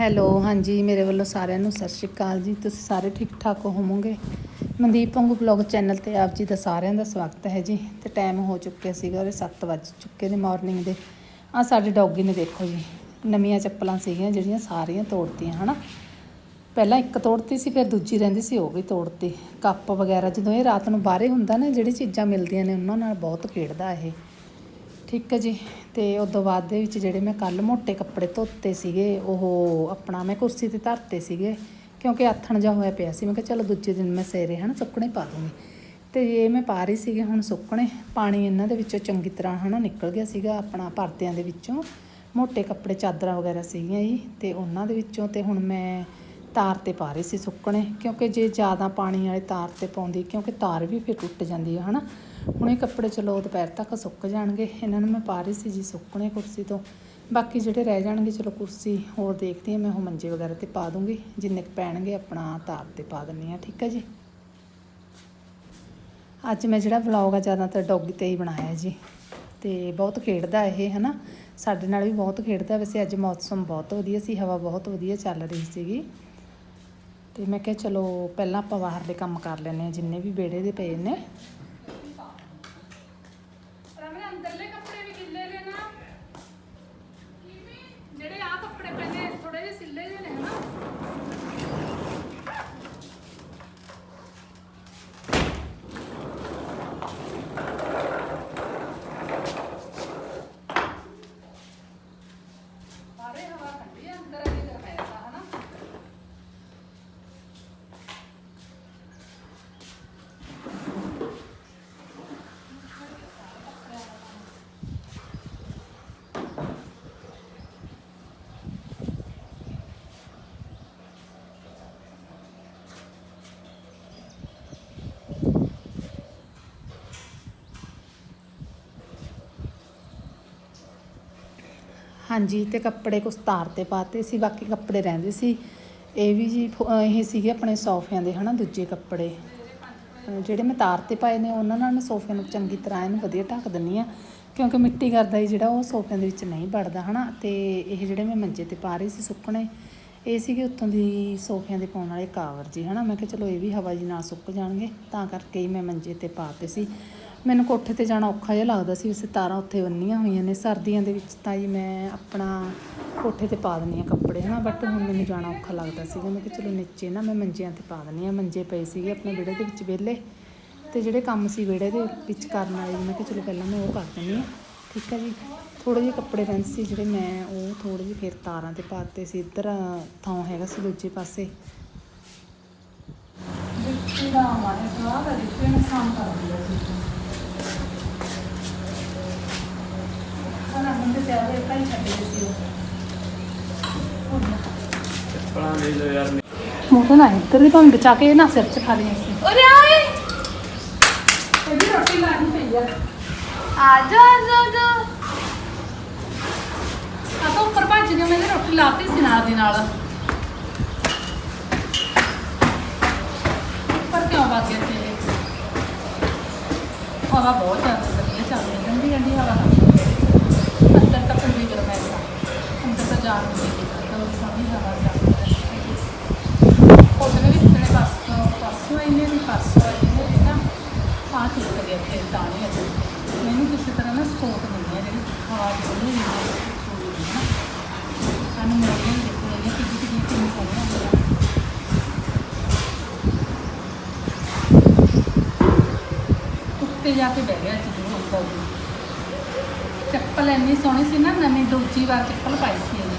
Hello, ਹਾਂਜੀ, ਮੇਰੇ ਵੱਲੋਂ ਸਾਰਿਆਂ ਨੂੰ ਸਤਿ ਸ਼੍ਰੀ ਅਕਾਲ ਜੀ। ਤੁਸੀਂ ਸਾਰੇ ਠੀਕ ਠਾਕ ਹੋਵੋਗੇ? ਮਨਦੀਪ ਵਾਂਗੂ ਬਲੌਗ ਚੈਨਲ ਤੇ ਆਪ ਜੀ ਦਾ ਸਾਰਿਆਂ ਦਾ ਸਵਾਗਤ ਹੈ ਜੀ। ਤੇ ਟਾਈਮ ਹੋ ਚੁੱਕਿਆ ਸੀਗਾ, ਉਹਦੇ 7 ਵੱਜ ਚੁੱਕੇ ਨੇ ਮਾਰਨਿੰਗ ਦੇ। ਆ ਸਾਡੇ ਡੌਗੀ ਨੇ ਦੇਖੋ ਜੀ, ਨਵੀਆਂ ਚੱਪਲਾਂ ਸੀਗੀਆਂ ਜਿਹੜੀਆਂ ਸਾਰੀਆਂ ਤੋੜਤੀਆਂ, ਹਨਾ? ਪਹਿਲਾਂ ਇੱਕ ਤੋੜਤੀ ਸੀ, ਫਿਰ ਦੂਜੀ ਰਹਿੰਦੀ ਸੀ, ਉਹ ਵੀ ਤੋੜਤੀ। ਕੱਪ ਵਗੈਰਾ ਜਦੋਂ ਇਹ ਰਾਤ ਨੂੰ ਬਾਹਰੇ ਹੁੰਦਾ ਨਾ, ਜਿਹੜੀ ਚੀਜ਼ਾਂ ਮਿਲਦੀਆਂ ਨੇ, ਉਹਨਾਂ ਨਾਲ ਬਹੁਤ ਖੇਡਦਾ ਇਹ। ਠੀਕ ਹੈ ਜੀ ਤੇ ਉਸ ਤੋਂ ਬਾਅਦ ਦੇ ਵਿੱਚ ਜਿਹੜੇ ਮੈਂ ਕੱਲ ਮੋٹے ਕੱਪੜੇ ਧੋਤੇ ਸੀਗੇ, ਉਹ ਆਪਣਾ ਮੈਂ ਕੁਰਸੀ ਤੇ ਧਰਤੇ ਸੀਗੇ, ਕਿਉਂਕਿ ਆਥਣ ਜਾ ਹੋਇਆ ਪਿਆ ਸੀ। ਮੈਂ ਕਿਹਾ ਚਲੋ ਦੂਜੇ ਦਿਨ ਮੈਂ ਸੇਰੇ ਹਨ ਸੁੱਕਣੇ ਪਾ ਦੂੰਗੀ। ਤੇ ਇਹ ਮੈਂ ਪਾ ਰਹੀ ਸੀਗੇ ਹੁਣ ਸੁੱਕਣੇ। ਪਾਣੀ ਇਹਨਾਂ ਦੇ ਵਿੱਚੋਂ ਚੰਗੀ ਤਰ੍ਹਾਂ ਹਨਾ ਨਿਕਲ ਗਿਆ ਸੀਗਾ, ਆਪਣਾ ਪਰਦਿਆਂ ਦੇ ਵਿੱਚੋਂ। ਮੋٹے ਕੱਪੜੇ ਚਾਦਰਾਂ ਵਗੈਰਾ ਸੀਗੀਆਂ ਜੀ, ਤੇ ਉਹਨਾਂ ਦੇ ਵਿੱਚੋਂ ਤੇ ਹੁਣ ਮੈਂ ਤਾਰ ਤੇ ਪਾ ਰਹੀ ਸੀ ਸੁੱਕਣੇ, ਕਿਉਂਕਿ ਜੇ ਜ਼ਿਆਦਾ ਪਾਣੀ ਵਾਲੇ ਤਾਰ ਤੇ ਪਾਉਂਦੀ, ਕਿਉਂਕਿ ਤਾਰ ਵੀ ਫਿਰ ਟੁੱਟ ਜਾਂਦੀ ਹੈ ਹਨਾ। ਹੁਣ ਇਹ ਕੱਪੜੇ ਚਲੋ ਦੁਪਹਿਰ ਤੱਕ ਸੁੱਕ ਜਾਣਗੇ। ਇਹਨਾਂ ਨੂੰ ਮੈਂ ਪਾ ਰਹੀ ਸੀ ਜੀ ਸੁੱਕਣੇ ਕੁਰਸੀ ਤੋਂ। ਬਾਕੀ ਜਿਹੜੇ ਰਹਿ ਜਾਣਗੇ, ਚਲੋ ਕੁਰਸੀ ਹੋਰ ਦੇਖਦੀ ਹਾਂ, ਮੈਂ ਉਹ ਮੰਜੇ ਵਗੈਰਾ ਤੇ ਪਾ ਦੂੰਗੀ। ਜਿੰਨੇ ਕੁ ਪੈਣਗੇ, ਆਪਣਾ ਤਾਰ ਤੇ ਪਾ ਦਿੰਨੀ ਆ ਠੀਕ ਹੈ ਜੀ? ਅੱਜ ਮੈਂ ਜਿਹੜਾ ਵਲੌਗ ਆ, ਜ਼ਿਆਦਾਤਰ ਡੌਗੀ ਤੇ ਹੀ ਬਣਾਇਆ ਜੀ। ਤੇ ਬਹੁਤ ਖੇਡਦਾ ਇਹ, ਹਨਾ? ਸਾਡੇ ਨਾਲ ਵੀ ਬਹੁਤ ਖੇਡਦਾ। ਵੈਸੇ ਅੱਜ ਮੌਸਮ ਬਹੁਤ ਵਧੀਆ ਸੀ, ਹਵਾ ਬਹੁਤ ਵਧੀਆ ਚੱਲ ਰਹੀ ਸੀਗੀ। ਤੇ ਮੈਂ ਕਿਹਾ ਚਲੋ, ਪਹਿਲਾਂ ਆਪਾਂ ਬਾਹਰਲੇ ਕੰਮ ਕਰ ਲੈਨੇ ਆ ਜਿੰਨੇ ਵੀ ਵਿਹੜੇ ਦੇ ਪਏ ਨੇ ਰਮੇ ਅੰਦਰਲੇ ਕੱਪੜੇ ਵੀ ਗਿੱਲੇ ਨੇ ਨਾ ਜਿਹੜੇ ਆ ਕੱਪੜੇ ਪਹਿਲੇ ਥੋੜੇ ਜਿਹੇ ਸਿੱਲੇ ਜਿਹੇ ਨੇ ਹਨਾ ਬਾਹਰੇ ਹਵਾ ਠੰਡੀ ਆ ਅੰਦਰ ਅਜੇ ਗਰਮੈਸ਼ ਆ ਹਨਾ ਹਾਂਜੀ, ਤੇ ਕੱਪੜੇ ਕੁਛ ਤਾਰ ਤੇ ਪਾਤੇ ਸੀ, ਬਾਕੀ ਕੱਪੜੇ ਰਹਿੰਦੇ ਸੀ। ਇਹ ਵੀ ਜੀ, ਫ- ਇਹ ਸੀਗੇ ਆਪਣੇ ਸੋਫਿਆਂ ਦੇ, ਹਨਾ, ਦੂਜੇ ਕੱਪੜੇ। ਜਿਹੜੇ ਮੈਂ ਤਾਰ ਤੇ ਪਾਏ ਨੇ, ਉਹਨਾਂ ਨਾਲ ਮੈਂ ਸੋਫਿਆਂ ਨੂੰ ਚੰਗੀ ਤਰ੍ਹਾਂ ਇਹਨੂੰ ਵਧੀਆ ਢੱਕ ਦਿੰਨੀ ਆ ਕਿਉਂਕਿ ਮਿੱਟੀ ਕਰਦਾ ਹੀ ਜਿਹੜਾ, ਉਹ ਸੋਫਿਆਂ ਦੇ ਵਿੱਚ ਨਹੀਂ ਵੜਦਾ, ਹਨਾ। ਤੇ ਇਹ ਜਿਹੜੇ ਮੈਂ ਮੰਜੇ ਤੇ ਪਾ ਰਹੀ ਸੀ ਸੁੱਕਣੇ, ਇਹ ਸੀਗੇ ਉੱਤੋਂ ਦੀ ਸੋਫਿਆਂ ਦੇ ਪਾਉਣ ਵਾਲੇ ਕਾਵਰ ਜੀ, ਹਨਾ। ਮੈਂ ਕਿਹਾ ਚਲੋ, ਇਹ ਵੀ ਹਵਾ ਜੀ ਨਾਲ ਸੁੱਕ ਜਾਣਗੇ, ਤਾਂ ਕਰਕੇ ਹੀ ਮੈਂ ਮੰਜੇ ਤੇ ਪਾਤੇ ਸੀ। ਮੈਨੂੰ ਕੋਠੇ ਤੇ ਜਾਣਾ ਔਖਾ ਜਿਹਾ ਲੱਗਦਾ ਸੀ, ਵੈਸੇ ਤਾਰਾਂ ਉੱਥੇ ਬੰਨੀਆਂ ਹੋਈਆਂ ਨੇ, ਸਰਦੀਆਂ ਦੇ ਵਿੱਚ ਤਾਂ ਜੀ ਮੈਂ ਆਪਣਾ ਕੋਠੇ ਤੇ ਪਾ ਦਿੰਦੀ ਆ ਕੱਪੜੇ, ਹਨਾ ਬਟ ਹੁਣ ਮੈਨੂੰ ਜਾਣਾ ਔਖਾ ਲੱਗਦਾ ਸੀਗਾ ਮੈਂ ਕਿਹਾ ਚਲੋ ਨੀਚੇ ਨਾ ਮੈਂ ਮੰਜਿਆਂ ਤੇ ਪਾ ਦਿੰਦੀ ਆ ਮੰਜੇ ਪਏ ਸੀਗੇ ਆਪਣੇ ਵਿਹੜੇ ਦੇ ਵਿੱਚ ਵਿਹਲੇ, ਤੇ ਜਿਹੜੇ ਕੰਮ ਸੀ ਵਿਹੜੇ ਦੇ ਵਿੱਚ ਕਰਨ ਵਾਲੇ, ਮੈਂ ਕਿਹਾ ਚਲੋ ਪਹਿਲਾਂ ਮੈਂ ਉਹ ਕਰ ਦਿੰਦੀ ਆ ਠੀਕ ਹੈ ਜੀ। ਥੋੜੇ ਜਿਹੇ ਕੱਪੜੇ ਰਹਿੰਦੇ ਸੀ ਜਿਹੜੇ ਮੈਂ ਉਹ ਥੋੜੇ ਜਿਹੇ ਫਿਰ ਤਾਰਾਂ ਤੇ ਪਾਤੇ ਸੀ, ਇੱਧਰ ਥਾਂ ਹੈਗਾ ਸੀ ਦੂਜੇ ਪਾਸੇ। ਦਿੱਤੀ ਮਾਰੇ ਸਵਾਹ ਦਿੱਤੇ ਨੇ ਕੰਮ ਕਰ ਦਿਆ ਤੇ ਆਵੇ ਭਾਈ ਛੱਡ ਗਏ ਸੀ ਚੱਪਲਾਂ ਦੇ ਦਿਓ ਯਾਰ। ਮੂੰਹ ਤਾਂ ਨਾ ਇੱਧਰ ਦੀ ਭਾਵੇਂ ਬਚਾ ਕੇ ਨਾ ਸਿਰ 'ਚ ਖਾ ਲਈਆਂ ਸੀ ਅਰੇ ਆਏ ਇਹਦੀ ਰੋਟੀ ਲਾਣੀ ਪਈ ਆ। ਆ ਜਾ ਜਾ ਜਾ। ਆ ਤਾਂ ਉੱਪਰ ਭੱਜ ਗਿਆ ਮੈਂ ਰੋਟੀ ਲਾਤੀ ਸੀ ਨਾਲ ਦੀ ਨਾਲ। ਉੱਪਰ ਕਿਉਂ ਭੱਜ ਗਿਆ ਤੇ ਹਵਾ ਬਹੁਤ ਜ਼ਿਆਦਾ ਵਧੀਆ ਚੱਲ ਰਹੀ ਠੰਡੀ ਠੰਡੀ ਹਵਾ ਅੰਦਰ ਤਾਂ ਫਿਰ ਵੀ ਗਰਮੈਸ਼ ਆ ਅੰਦਰ ਤਾਂ ਜਾਣ ਨੂੰ ਨਹੀਂ ਕਰਦਾ ਉਹ ਸਾਰੀ ਹਵਾ ਚੱਲ ਰਹੀ ਹੈ ਉਹਦੇ ਵੀ ਕਿਤਨੇ ਪਾਸੋਂ ਪਾਸੋਂ ਆਈ ਨੇ ਵੀ ਪਾਸੋਂ ਆਈ ਨੇ ਨਾ ਆ ਠੀਕ ਕਰਿਆ ਤੇ ਤਾਂ ਨਹੀਂ ਅਜੇ ਮੈਨੂੰ ਕਿਸੇ ਤਰ੍ਹਾਂ ਨਾ ਸਪੋਰਟ ਮਿਲਦੀ ਹੈ ਜਿਹੜੀ ਹਵਾ ਬੋਲੀ ਨਹੀਂ ਹੈ ਨਾ ਸਾਨੂੰ ਮੋੜੀਆਂ ਦੇਖੋ ਇਹ ਕਿੱਡੀ ਕਿੱਡੀ ਕਿੰਨੀ ਸੋਹਣੀਆਂ ਹੁੰਦੀਆਂ ਉੱਤੇ ਜਾ ਕੇ ਬਹਿ ਗਿਆ ਜੀ ਹੁੰਦਾ ਉਹ ਚੱਪਲ ਇੰਨੀ ਸੋਹਣੀ ਸੀ ਨਾ ਨਵੀਂ ਦੂਜੀ ਵਾਰ ਚੱਪਲ ਪਾਈ ਸੀ ਇਹਨੇ।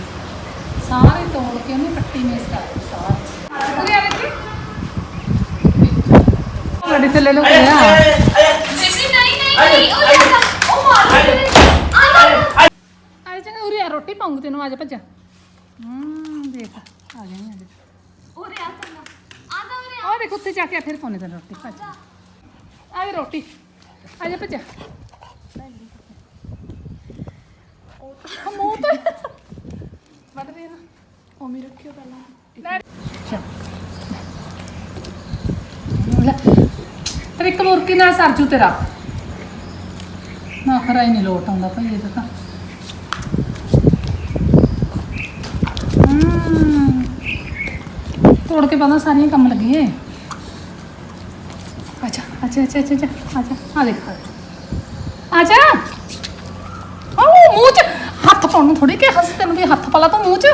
ਸਾਰੇ ਤੋੜ ਕੇ ਉਹਨੇ ਪੱਟੀ ਮੇਸ ਸਾਰੀ। ਆ ਗੱਡੀ ਗਿਆ। ਨਹੀਂ ਨਹੀਂ ਨਹੀਂ ਉਹ ਮਾਰ ਆ ਆ ਚੰਗਾ ਉਰੇ ਆ ਰੋਟੀ ਪਾਉਂਗੀ ਤੈਨੂੰ ਆ ਜਾ ਭੱਜਾ। ਹੂੰ ਦੇਖ ਆ ਜਾ ਉਰੇ ਆ ਚੰਗਾ। ਆ ਜਾ ਉਰੇ ਆ। ਦੇਖ ਉੱਤੇ ਜਾ ਕੇ ਫਿਰ ਪਾਉਣੇ ਤੈਨੂੰ ਰੋਟੀ ਭੱਜ। ਆ ਰੋਟੀ। ਆ ਜਾ ਭੱਜਾ। ਮੂੰਹ ਤੇ ਵੱਢ ਦੇ ਨਾ ਉਮੀ ਰੱਖਿਓ ਪਹਿਲਾਂ। ਲੈ। ਪਰ ਇੱਕ ਮੁਰਕੀ ਨਾਲ ਸਰਜੂ ਤੇਰਾ। ਨਾ ਖਰਾ ਹੀ ਨਹੀਂ ਲੋਟ ਆਉਂਦਾ ਭਾਈ ਤਾਂ। ਤੋੜ ਕੇ ਪਤਾ ਸਾਰੀਆਂ ਕੰਮ ਲੱਗੀਏ আচ্ছা আচ্ছা আচ্ছা আচ্ছা আরে আচ্ছা ও মুচ হাত পাਉਣ ਥੋੜੀ ਕਿ ਹੱਸ ਤੈਨੂੰ ਵੀ ਹੱਥ ਪਾਲਾ ਤੂੰ ਮੂੰਹ 'ਚ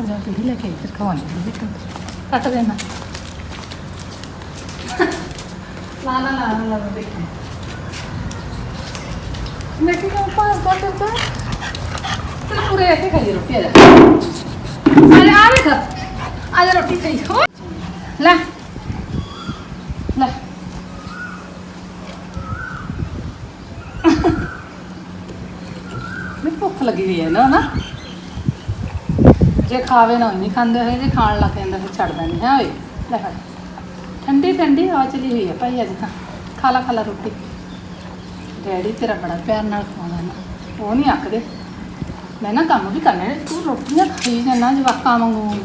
ਅਜਾ ਤੇ ਲੈ ਕੇ ਇੱਧਰ ਖਵਾਉਣੀ ਹੈ ਕੱਟ ਦੇਣਾ ਨਾ না না না না দেখি ਮੈਂ ਕੀ ਕਹਾਂ ਪਾਸ ਕਰ ਦਿੱਤਾ ਤੈਨੂੰ ਪੂਰੇ ਐਸੇ ਖਾਈ ਰੋਟੀ ਆ ਜਾ ਅਰੇ ਆ ਵੇ ਕਰ ਆ ਜਾ ਰੋਟੀ ਖਾਈ ਹੋ ਲੈ ਲੈ। ਮੈਨੂੰ ਭੁੱਖ ਲੱਗੀ ਹੋਈ ਹੈ ਨਾ ਨਾ। ਜੇ ਖਾਵੇ ਨਾ ਨਹੀਂ ਖਾਂਦੇ ਹੋਏ, ਜੇ ਖਾਣ ਲੱਗ ਜਾਂਦਾ ਫਿਰ ਛੱਡਦਾ ਨਹੀਂ ਹੈ ਓਏ। ਲੈ ਫੜ। ਠੰਡੀ ਠੰਡੀ ਹਵਾ ਚਲੀ ਹੋਈ ਹੈ ਭਾਈ ਅੱਜ ਤਾਂ। ਖਾ ਲਾ ਖਾ ਲਾ ਰੋਟੀ। ਡੈਡੀ ਤੇਰਾ ਬੜਾ ਪਿਆਰ ਨਾਲ ਖਵਾਉਂਦਾ ਨਾ। ਉਹ ਨਹੀਂ ਆਖਦੇ। ਮੈਂ ਨਾ ਕੰਮ ਵੀ ਕਰਨਾ ਤੂੰ ਰੋਟੀਆਂ ਖਾਈ ਜਾਣਾ ਜਵਾਕਾਂ ਵਾਂਗੂ।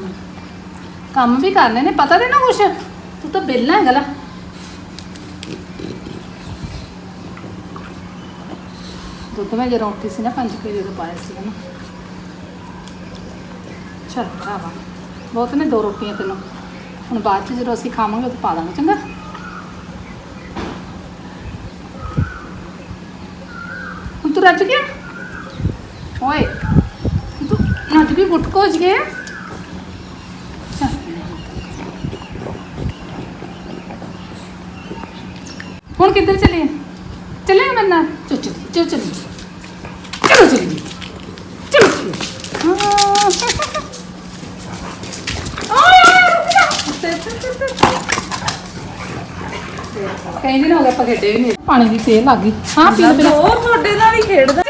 ਕੰਮ ਵੀ ਕਰਨੇ ਨੇ, ਪਤਾ ਤੇ ਨਾ ਕੁਛ? ਤੂੰ ਤਾਂ ਬੇਲਾ ਹੈਗਾ ਲਾ। ਦੁੱਧ ਮੈਂ ਜਦੋਂ ਉੱਠੀ ਸੀ ਨਾ 5 ਕਿਲੋ ਦਾ ਪਾਇਆ ਸੀ ਨਾ। ਚਲ ਭਰਾਵਾ, ਬਹੁਤ ਨੇ ਦੋ ਰੋਟੀਆਂ ਤੈਨੂੰ। ਹੁਣ ਬਾਅਦ ਚ ਜਦੋਂ ਅਸੀਂ ਖਾਵਾਂਗੇ, ਉਦੋਂ ਪਾ ਦਾਂਗੇ, ਚੰਗਾ? ਹੁਣ ਤੂੰ ਰੱਜ ਗਿਆ? ਓਏ, ਤੂੰ ਨੱਜ ਵੀ ਗੁੱਟ ਕੋਜ ਗਿਆ? ਹੁਣ ਕਿੱਧਰ ਚੱਲੇ ਆ? ਚੱਲੇ ਮੇਰੇ ਨਾਲ? ਚਲੋ, ਚਲੀ ਚਲੋ ਚਲੀ। ਚਲੋ ਚਲੀ। ਚਲੋ, ਚਲੀ। ਕਈ ਦਿਨ ਹੋ ਗਏ ਆਪਾਂ ਖੇਡੇ ਵੀ ਨਹੀਂ। ਪਾਣੀ ਦੀ ਸੇਲ ਆ ਗਈ। ਹਾਂ ਪੀ ਲਓ। ਹੋਰ ਤੁਹਾਡੇ ਨਾਲ ਹੀ ਖੇਡਦਾ।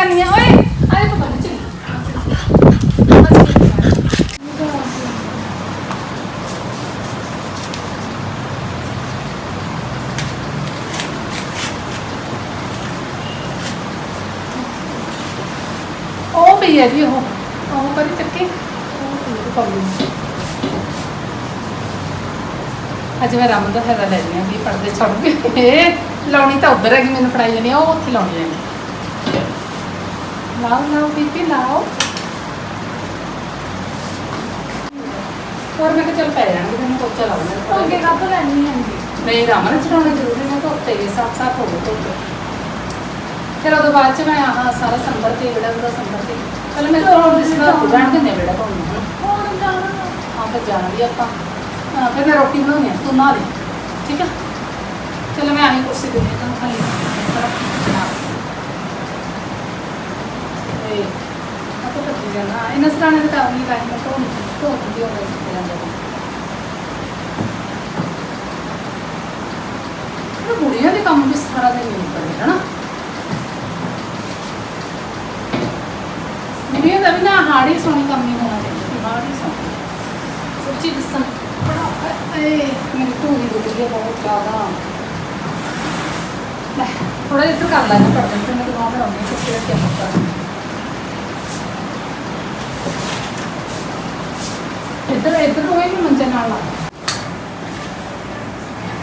ਜਾਂਦੀ ਆ ਉਹ ਪਈ ਹੈ ਜੀ ਉਹ ਉਹ ਅੱਜ ਮੈਂ ਰਾਮ ਦਾ ਫਾਇਦਾ ਲੈ ਰਹੀ ਹਾਂ ਵੀ ਪੜਦੇ ਛੱਡ ਕੇ ਲਾਉਣੀ ਤਾਂ ਉੱਧਰ ਹੈਗੀ ਮੈਨੂੰ ਫੜਾਈ ਜਾਣੀ ਆ, ਉਹ ਉੱਥੇ ਲਾਉਣੀ ਹੈ ਲਾਓ ਲਾਓ ਬੀਬੀ ਲਾਓ ਹੋਰ ਮੈਂ ਕਿਹਾ ਚੱਲ ਪੈ ਜਾਣਗੇ ਤੈਨੂੰ ਪੋਚਾ ਲਾਉਣਾ ਅੱਗੇ ਕੱਪ ਲੈਣੀ ਹੈ ਨਹੀਂ ਰਮਨ ਚੜਾਉਣਾ ਜ਼ਰੂਰੀ ਮੈਂ ਧੋਤੇ ਗਏ ਸਾਫ਼ ਸਾਫ਼ ਹੋ ਗਏ ਧੋਤੇ ਫਿਰ ਉਹਦੇ ਬਾਅਦ ਚ ਮੈਂ ਆਹ ਸਾਰਾ ਸੰਭਰ ਤੇ ਜਿਹੜਾ ਉਹਦਾ ਸੰਭਰ ਤੇ ਚਲ ਮੈਂ ਤਾਂ ਹੁਣ ਇਸ ਦਾ ਜਾਣ ਦਿੰਦੇ ਬੇੜਾ ਤੁਹਾਨੂੰ ਹੁਣ ਜਾਣਾ ਹਾਂ ਫਿਰ ਜਾਣਾ ਵੀ ਆਪਾਂ ਹਾਂ ਫਿਰ ਮੈਂ ਰੋਟੀ ਬਣਾਉਣੀ ਆ ਤੂੰ ਨਾ ਦੇ ਠੀਕ ਆ ਚਲੋ ਮੈਂ ਆਹੀ ਕੁਰਸੀ ਦੇ ਦੇ ਤਾਂ ਖਾਲੀ ਇਹ ਆਪੋ ਕੱਟੀ ਜਾਣਾ। ਇਹਨਾਂ ਸਰਾਣੇ ਦੇ ਕੰਮ ਨਹੀਂ ਕਾਇਮ ਤੋਂ ਤੋਂ ਦੀ ਹੋਣਾ ਸੀ ਜਾਂਦਾ ਬੁੜੀਆਂ ਦੇ ਕੰਮ ਵੀ ਸਾਰਾ ਦਿਨ ਨਹੀਂ ਕਰਦੇ ਹਨਾ? ਬੁੜੀਆਂ ਦਾ ਵੀ ਨਾ ਹਾੜੀ ਸੋਣੀ ਕੰਮ ਨਹੀਂ ਹੋਣਾ ਚਾਹੀਦਾ ਹਾੜੀ ਸੋਣੀ ਸੱਚੀ ਦੱਸਾਂ ਬੜਾ ਏ ਮੇਰੀ ਧੂਰੀ ਦੁਖ ਬਹੁਤ ਜ਼ਿਆਦਾ। ਥੋੜਾ ਜਿਹਾ ਇੱਧਰ ਕਰ ਲੈਣਾ ਪੜਦਾ ਤੇ ਮੈਂ ਦੁਕਾਨ ਤੇ ਆਉਂਦੀ ਕੁਛ ਰੱਖਿਆ ਮੁੱਕਾ ਇੱਧਰ ਇੱਧਰ ਹੋਏ ਨਹੀਂ ਮੰਜੇ ਨਾਲ ਲਾ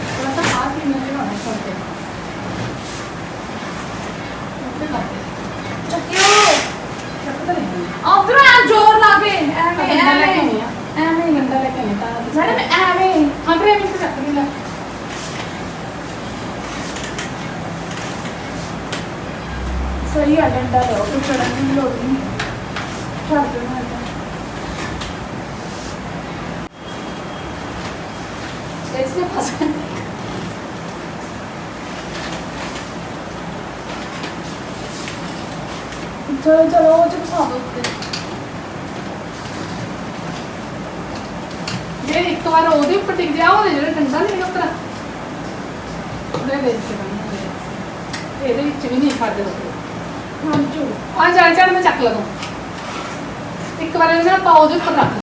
ਥੋੜਾ ਤਾਂ ਹਾਥ ਹੀ ਮੇਰੇ ਨਾਲ ਸੁਣ ਕੇ ਉੱਤੇ ਲਾ ਦੇ। ਚੱਕਿਓ। ਚੱਕਦਾ ਨਹੀਂ। ਆਫਟਰ ਆ ਜ਼ੋਰ ਲਾ ਕੇ ਐਵੇਂ ਐਵੇਂ ਕੇ ਐਵੇਂ। ਗੰਦਾ ਲੈ ਕੇ ਆਉਣੀ ਤਾਂ ਮੈਡਮ ਐਵੇਂ। ਐਵੇਂ ਤੇ ਚੱਕ ਲਈ ਲੈ। ਸਹੀ ਆ ਡੰਡਾ ਲਓ ਕੋਈ ਚੜਨ ਦੀ ਲੋੜ ਨਹੀਂ। ਛੱਡ ਦਿਓ 갑자기 슬퍼서. 저 여자가 오줌 싸놓대. ਇਹ ਇੱਕ ਵਾਰ ਉਹਦੇ ਉੱਪਰ ਟਿਕ ਗਿਆ ਉਹਦੇ ਜਿਹੜਾ ਡੰਡਾ ਨਹੀਂ ਉੱਤਰਾ ਉਹਦੇ ਵਿੱਚ ਬੰਨ੍ਹਦੇ ਇਹਦੇ ਵਿੱਚ ਵੀ ਨਹੀਂ ਫੜਦੇ ਲੋਕ ਹਾਂ ਚੂ ਆ ਚੱਲ ਚੱਲ ਮੈਂ ਚੱਕ ਲਵਾਂ ਇੱਕ ਵਾਰ ਇਹਨਾਂ ਪਾਉ ਦੇ ਉੱਪਰ ਰੱਖ